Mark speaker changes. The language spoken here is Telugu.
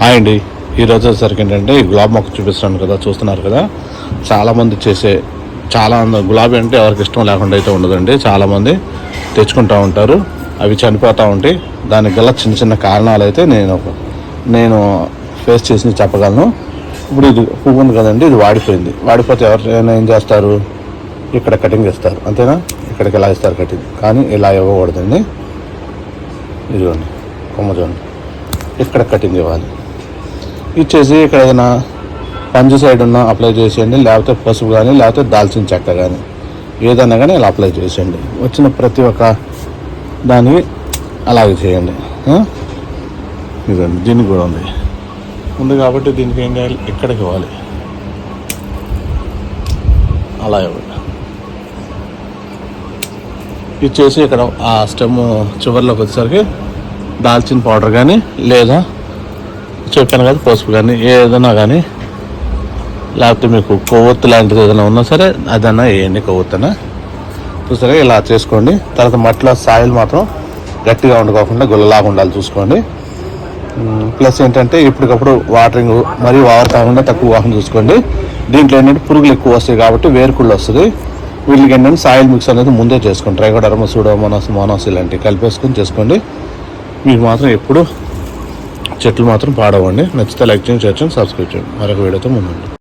Speaker 1: హాయ్ అండి. ఈరోజు వచ్చేసరికి ఏంటంటే ఈ గులాబీ మొక్క చూపిస్తున్నాను కదా చూస్తున్నారు కదా. చాలామంది చేసే చాలా గులాబీ అంటే ఎవరికి ఇష్టం లేకుండా అయితే ఉండదండి. చాలామంది తెచ్చుకుంటూ ఉంటారు. అవి చనిపోతూ ఉంటాయి దానికి గల చిన్న చిన్న కారణాలు అయితే నేను నేను ఫేస్ చేసి చెప్పగలను. ఇప్పుడు ఇది పువ్వు ఉంది కదండి ఇది వాడిపోయింది. వాడిపోతే ఎవరైనా ఏం చేస్తారు? ఇక్కడ కటింగ్ ఇస్తారు. అంతేనా? ఇక్కడికి ఇలా ఇస్తారు కటింగ్? కానీ ఇలా ఇవ్వకూడదండి. ఇదిగోండి కొమ్మ చూడండి. ఇక్కడ కటింగ్ ఇవ్వాలి. ఇచ్చేసి ఇక్కడ ఏదైనా పంచు సైడ్ ఉన్న అప్లై చేసేయండి. లేకపోతే పసుపు కానీ లేకపోతే దాల్చిన చెక్క కానీ ఏదైనా కానీ ఇలా అప్లై చేసేయండి. వచ్చిన ప్రతి ఒక్క దానికి అలాగే చేయండి. ఇదండి. దీనికి కూడా ఉంది. ఉంది కాబట్టి దీనికి ఏం చేయాలి? ఇక్కడికి ఇవ్వాలి. అలా ఇవ్వండి ఇచ్చేసి ఇక్కడ ఆ స్టెమ్ చివరిలోకి వచ్చేసరికి దాల్చిన పౌడర్ కానీ లేదా చెప్పాను కదా పసుపు కానీ ఏదైనా కానీ. లేకపోతే మీకు కొవ్వొత్తు లాంటిది ఏదైనా ఉన్నా సరే అదన్నా వేయండి కొవ్వొత్తన. చూసారా ఇలా చేసుకోండి. తర్వాత మట్టిలో సాయిల్ మాత్రం గట్టిగా ఉండకోకుండా గుల్లలాగా ఉండాలి చూసుకోండి. ప్లస్ ఏంటంటే ఇప్పటికప్పుడు వాటరింగ్ మరీ వాటర్ కాకుండా తక్కువ వాహనం చూసుకోండి. దీంట్లో ఏంటంటే పురుగులు ఎక్కువ వస్తాయి కాబట్టి వేరుకుళ్ళు వస్తుంది. వీటికి ఏంటంటే సాయిల్ మిక్స్ అనేది ముందే చేసుకోండి ట్రైకోడర్మ సూడోమోనాస్ మోనాస్ ఇలాంటివి కలిపేసుకొని చేసుకోండి. మీకు మాత్రం ఎప్పుడు చెట్లు మాత్రం పాడవండి. నచ్చితే లైక్ చేయండి షేర్ చేయండి సబ్స్క్రైబ్ చేయండి. మరొక వీడియోతో ముందుండి